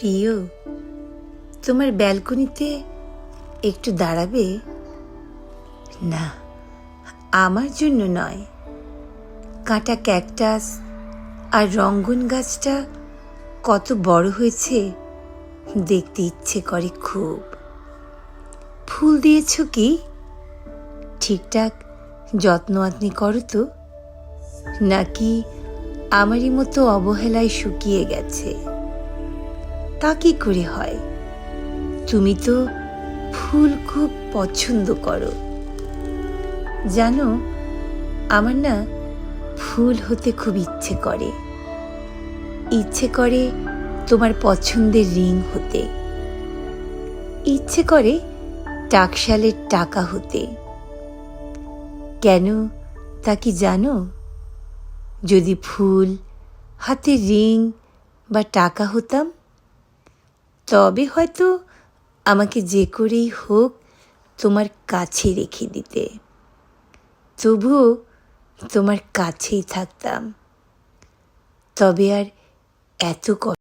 প্রিয়, তোমার ব্যালকনিতে একটু দাঁড়াবে? না, আমার জন্য নয়। কাঁটা ক্যাকটাস আর রঙ্গন গাছটা কত বড় হয়েছে দেখতে ইচ্ছে করে খুব। ফুল দিয়েছ কি? ঠিকঠাক যত্ন আত্নি করো তো। নাকি আমারই মতো অবহেলায় শুকিয়ে গেছে? তা কি করে হয়। তুমি তো ফুল খুব পছন্দ করো। জানো, আমার না ফুল হতে খুব ইচ্ছে করে। ইচ্ছে করে তোমার পছন্দের রিং হতে। ইচ্ছে করে টাকশালের টাকা হতে। কেন তা কি জানো? যদি ফুল, হাতে রিং বা টাকা হতাম তবে হয়তো আমাকে যে করেই হোক তোমার কাছে রেখে দিতে। তবুও তোমার কাছেই থাকতাম। তবে আর এত কষ্ট